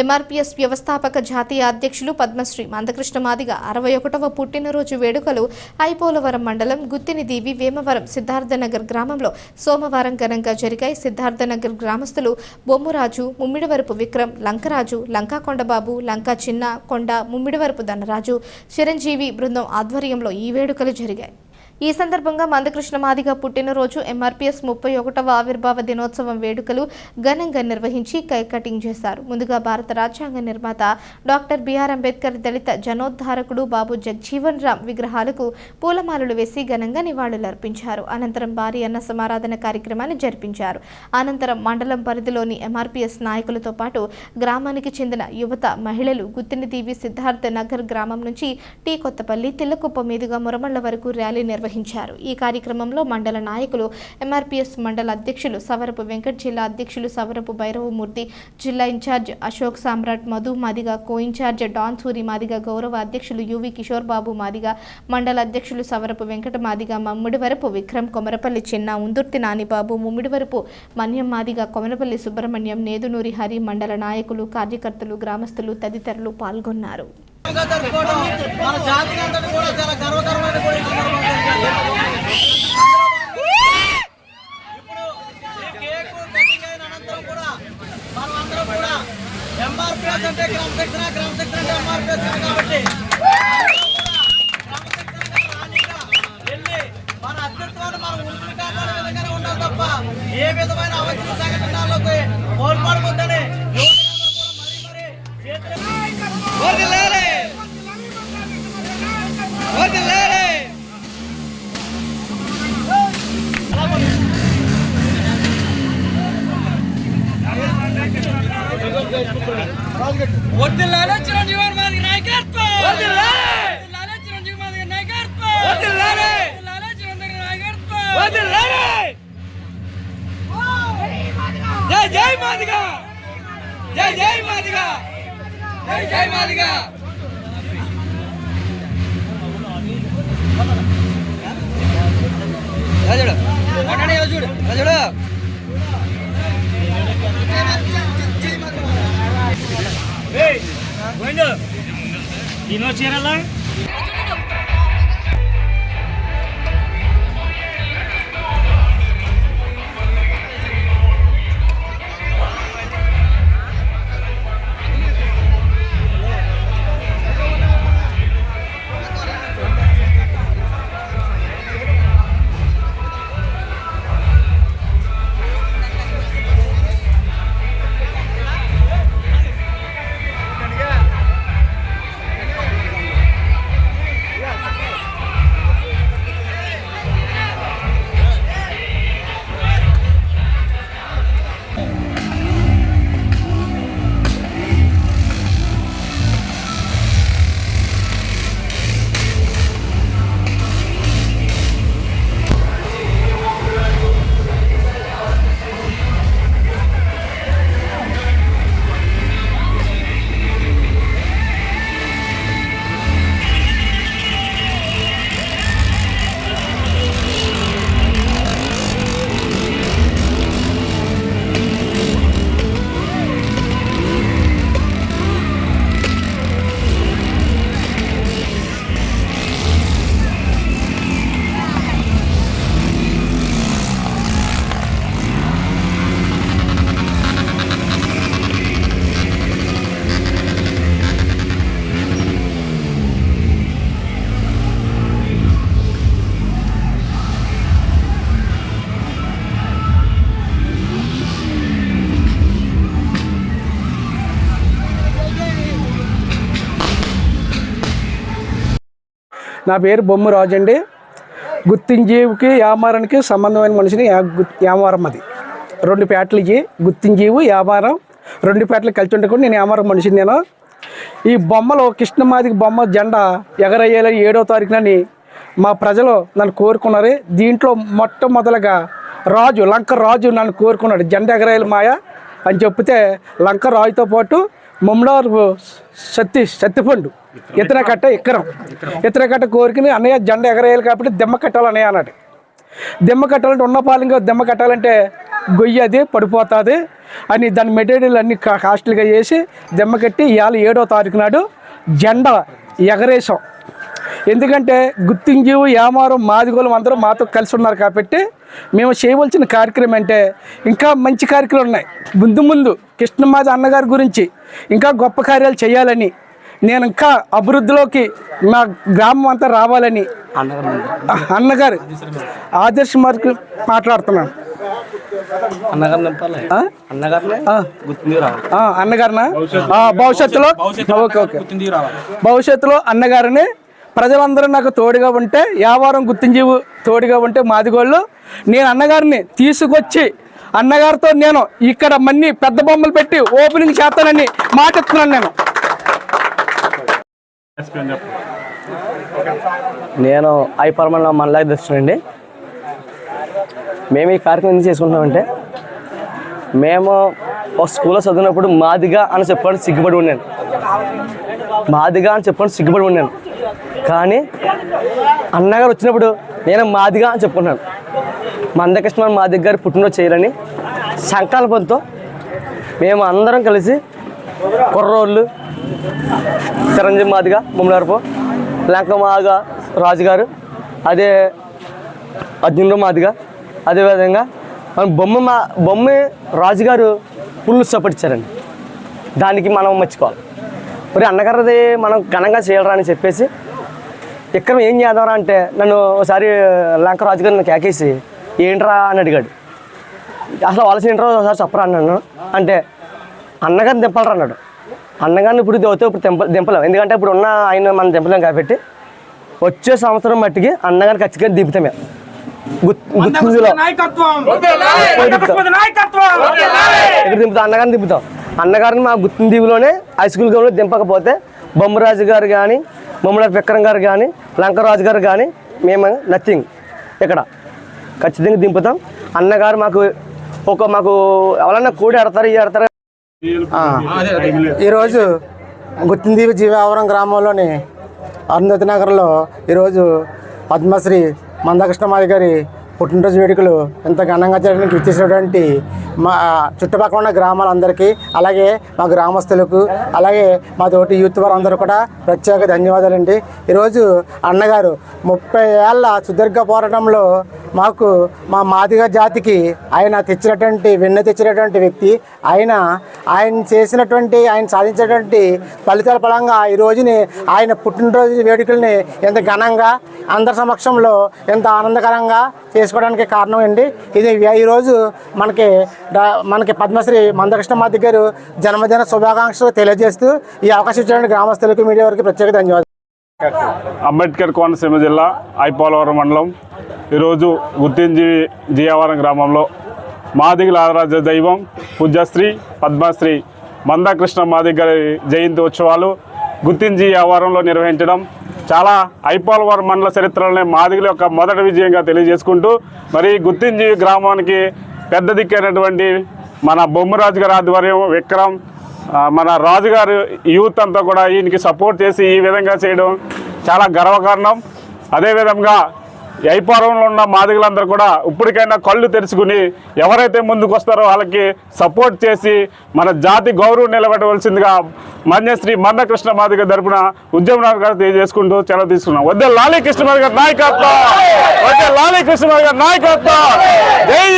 MRPS వ్యవస్థాపక జాతీయ అధ్యక్షులు పద్మశ్రీ మందకృష్ణ మాదిగ అరవై ఒకటవ పుట్టినరోజు వేడుకలు ఐపోలవరం మండలం గుత్తిని దీవి వేమవరం సిద్ధార్థనగర్ గ్రామంలో సోమవారం ఘనంగా జరిగాయి. సిద్ధార్థనగర్ గ్రామస్తులు బొమ్మురాజు ముమ్మిడివరపు విక్రమ్ లంకరాజు లంకా కొండబాబు లంకా చిన్న కొండ ముమ్మిడివరపు ధనరాజు చిరంజీవి బృందం ఆధ్వర్యంలో ఈ వేడుకలు జరిగాయి. ఈ సందర్భంగా మందకృష్ణ మాదిగ పుట్టినరోజు ఎంఆర్పీఎస్ ముప్పై ఒకటవ ఆవిర్భావ దినోత్సవం వేడుకలు ఘనంగా నిర్వహించి కేక్ కటింగ్ చేశారు. ముందుగా భారత రాజ్యాంగ నిర్మాత డాక్టర్ బిఆర్ అంబేద్కర్ దళిత జనోద్ధారకుడు బాబు జగ్జీవన్ రామ్ విగ్రహాలకు పూలమాలలు వేసి ఘనంగా నివాళులర్పించారు అనంతరం భారీ అన్న సమారాధన కార్యక్రమాన్ని జరిపించారు. అనంతరం మండలం పరిధిలోని ఎంఆర్పీఎస్ నాయకులతో పాటు గ్రామానికి చెందిన యువత మహిళలు గుత్తినిదీవి సిద్ధార్థ నగర్ గ్రామం నుంచి టీ కొత్తపల్లి తిల్లకుప్ప మీదుగా మురమళ్ళ వరకు ర్యాలీ నిర్వహించారు. ఈ కార్యక్రమంలో మండల నాయకులు ఎంఆర్పిఎస్ మండల అధ్యక్షులు సవరపు వెంకట్ జిల్లా అధ్యక్షులు సవరపు భైరవమూర్తి జిల్లా incharge Ashok Samrat Madhu Madiga co incharge Don Suri Madiga గౌరవ అధ్యక్షులు యువి కిషోర్ బాబు మాదిగ మండల అధ్యక్షులు సవరపు వెంకట మాదిగ మమ్మిడివరపు విక్రమ్ కొమరపల్లి చిన్న ఉందుర్తి నానిబాబు ముమ్మిడివరపు మన్యం మాదిగ కొమరపల్లి సుబ్రహ్మణ్యం నేదునూరి హరి మండల నాయకులు కార్యకర్తలు గ్రామస్తులు తదితరులు పాల్గొన్నారు. గా జరుపుకోవడం మన జాతి అంతటి కూడా చాలా గర్వకరమైన కూడా ఇప్పుడు కేక్ కటింగ్ అయిన అనంతరం కూడా మనం కూడా ఎంఆర్పిఎస్ అంటే క్రమశిక్షణ క్రమశిక్షణ అంటే ఎంఆర్పిఎస్ కాబట్టి మన అస్తిత్వాన్ని మనం ఉనికి కాపాడే విధంగానే ఉండాలి తప్ప ఏ విధమైన అవసరం సంఘటనలోకి కోల్పడకూడదని వదిలేరే వదిలేరే చిరంజీవి మాది నాయకత్వం! వదిలేరే చిరంజీవి మాది నాయకత్వం! వదిలేరే చిరంజీవి నాయకత్వం! వదిలేరే జై జై మాదిగా! జై జై మాదిగా! జై జై మాదిగా! చూడు చూడు చూడు తినో చీరలా? నా పేరు బొమ్మ రాజు అండి. గుత్తింజీవుకి యామారానికి సంబంధమైన మనిషిని యా- యామారం అది. రెండు పేటలకి గుత్తింజీవు యామారం రెండు పేటలు కలిసి ఉండకుండా నేను యామారం మనిషిని నేను. ఈ బొమ్మలో కృష్ణమాదికి బొమ్మ జెండా ఎగరయ్యేలా ఏడో తారీఖునని మా ప్రజలు నన్ను కోరుకున్నారు. దీంట్లో మొట్టమొదలుగా రాజు లంక రాజు నన్ను కోరుకున్నాడు. జెండా ఎగరేయాలి మాయ అని చెప్తే లంక రాజుతో పాటు ముమ్మడారు శక్తి సత్తిపండు ఇతర కట్ట ఇక్కరం ఇతర కట్ట కోరికని అన్నయ్య జెండా ఎగరేయాలి కాబట్టి దెమ్మ కట్టాలి అన్నయ్య అన్నాడు. దెమ్మ కట్టాలంటే ఉన్న పాలింగా దెమ్మ కట్టాలంటే గొయ్యి అది పడిపోతుంది అని దాని మెటీరియల్ అన్ని కా- కాస్ట్లీగా చేసి దెమ్మ కట్టి ఇవాళ ఏడో తారీఖు నాడు జెండా ఎగరేసాం ఎందుకంటే గుర్తింజీవు యామారం మాదిగోళం అందరూ మాతో కలిసి ఉన్నారు కాబట్టి మేము చేయవలసిన కార్యక్రమం అంటే ఇంకా మంచి కార్యక్రమాలు ఉన్నాయి. ముందు ముందు కృష్ణమాది అన్నగారి గురించి ఇంకా గొప్ప కార్యాలు చేయాలని నేను ఇంకా అభివృద్ధిలోకి మా గ్రామం అంతా రావాలని అన్నగారు ఆదర్శ మార్కు మాట్లాడుతున్నాను. అన్నగారిని నింపాలి. ఆ? అన్నగారిని? ఆ, గుర్తుంది రావాలి. ఆ, అన్నగారినా? ఆ, భవిష్యత్తులో ఓకే ఓకే. భవిష్యత్తులో అన్నగారిని ప్రజలందరూ నాకు తోడుగా ఉంటే వ్యాపారం గుర్తించేవు తోడుగా ఉంటే మాదిగోళ్ళు నేను అన్నగారిని తీసుకొచ్చి అన్నగారితో నేను ఇక్కడ మన్ని పెద్ద బొమ్మలు పెట్టి ఓపెనింగ్ చేస్తానని మాట ఇస్తున్నాను నేను నేను ఐపర్మల్ మనలా తెచ్చునండి మేము ఈ కార్యక్రమం ఎందుకు చేసుకుంటున్నామంటే మేము ఒక స్కూల్లో చదివినప్పుడు మాదిగా అని చెప్పడానికి సిగ్గుపడి ఉన్నాను. మాదిగా అని చెప్పడానికి సిగ్గుపడి ఉన్నాను. కానీ అన్నగారు వచ్చినప్పుడు నేను మాదిగా అని చెప్పుకున్నాను. మందకృష్ణ మాదిగ గారు పుట్టినరోజు చేయాలని సంకల్పంతో మేము అందరం కలిసి కుర్రోళ్ళు చిరంజీవి మాదిగా ముమ్మలవరపు లంక మాదిగ రాజుగారు అదే అర్జునుడు మాదిగా అదేవిధంగా మన బొమ్మ మా బొమ్మ రాజుగారు పుల్లు సపోర్ట్ దానికి మనం మర్చిపోవాలి. మరి అన్నగారిది మనం ఘనంగా చేయాలని అని చెప్పేసి ఇక్కడ ఏం చేద్దాంరా అంటే నన్ను ఒకసారి లంక రాజుగారు నన్ను కేకేసి ఏంట్రా? అని అడిగాడు. అసలు వాళ్ళ ఏంట్రా? ఒకసారి చెప్పరా అన్నాను. అంటే అన్నగారిని దింపాలరా అన్నాడు. అన్నగారిని ఇప్పుడు దిగుతే ఇప్పుడు దింప దింపలేం ఎందుకంటే ఇప్పుడు ఉన్న ఆయన మనం దింపలేం కాబట్టి వచ్చే సంవత్సరం మట్టికి అన్నగారిని ఖచ్చితంగా దింపుతాం మేము గుర్తు- గుర్తుంచులో పోయి దింపుతాం. ఇక్కడ దింపుతాం అన్నగారిని దింపుతాం అన్నగారిని మా గుర్తుందీవులోనే హై స్కూల్ గ్రౌండ్లో దింపకపోతే బొమ్మరాజు గారు కానీ మమ్మల్ని విక్రమ్ గారు కానీ లంకరాజు గారు కానీ మేము నథింగ్. ఇక్కడ ఖచ్చితంగా దింపుతాం. అన్నగారు మాకు ఒక మాకు ఎవరన్నా కూడి ఆడతారు ఈ ఆడతారు? ఈరోజు గుత్తిందీవి జీవావరం గ్రామంలోని అరుంధతి నగర్లో ఈరోజు పద్మశ్రీ మందకృష్ణమాది గారి పుట్టినరోజు వేడుకలు ఎంత ఘనంగా జరగడానికి ఇచ్చేసినటువంటి మా చుట్టుపక్కల ఉన్న గ్రామాలందరికీ అలాగే మా గ్రామస్తులకు అలాగే మా తోటి యూత్ వారందరూ కూడా ప్రత్యేక ధన్యవాదాలండి. ఈరోజు అన్నగారు ముప్పై ఏళ్ళ సుదీర్ఘ పోరాటంలో మాకు మా మాదిగ జాతికి ఆయన తెచ్చినటువంటి వెన్న తెచ్చినటువంటి వ్యక్తి. ఆయన ఆయన చేసినటువంటి ఆయన సాధించినటువంటి ఫలితాల పరంగా ఈ రోజుని ఆయన పుట్టినరోజు వేడుకల్ని ఎంత ఘనంగా అందరి సమక్షంలో ఎంత ఆనందకరంగా చేసుకోవడానికి కారణం అండి. ఇది ఈరోజు మనకి మనకి పద్మశ్రీ మందకృష్ణ మాది గారు జన్మదిన శుభాకాంక్షలు తెలియజేస్తూ ఈ అవకాశం ఇచ్చినటువంటి గ్రామస్తులకు మీడియా వారికి ప్రత్యేక ధన్యవాదాలు. అంబేద్కర్ కోనసీమ జిల్లా ఐపోలవరం మండలం ఈరోజు గుర్తించి జియావరం గ్రామంలో మాదిగల ఆరాధ్య దైవం పూజ్యశ్రీ పద్మశ్రీ మందాకృష్ణ మాదిగ గారి జయంతి ఉత్సవాలు గుర్తించి వ్యాపారంలో నిర్వహించడం చాలా ఐపోలవరం మండల చరిత్రలోనే మాదిగల యొక్క మొదటి విజయంగా తెలియజేసుకుంటూ మరి గుర్తించి గ్రామానికి పెద్ద దిక్కైనటువంటి మన బొమ్మరాజు గారి ఆధ్వర్యం విక్రమ్ మన రాజుగారు యూత్ అంతా కూడా ఈయనకి సపోర్ట్ చేసి ఈ విధంగా చేయడం చాలా గర్వకారణం. అదేవిధంగా ఐపారంలో ఉన్న మాదిగలందరూ కూడా ఇప్పటికైనా కళ్ళు తెరుచుకుని ఎవరైతే ముందుకు వస్తారో వాళ్ళకి సపోర్ట్ చేసి మన జాతి గౌరవం నిలబెట్టవలసిందిగా మన్యశ్రీ మందకృష్ణ మాదిగ తరపున ఉద్యమనాథ్ గారు తెలియజేసుకుంటూ చాలా తీసుకున్నాం. వద్దే లాలీ కృష్ణమాది గారి నాయకత్వం! వద్దే లాలీ కృష్ణ గారి నాయకత్వం! జై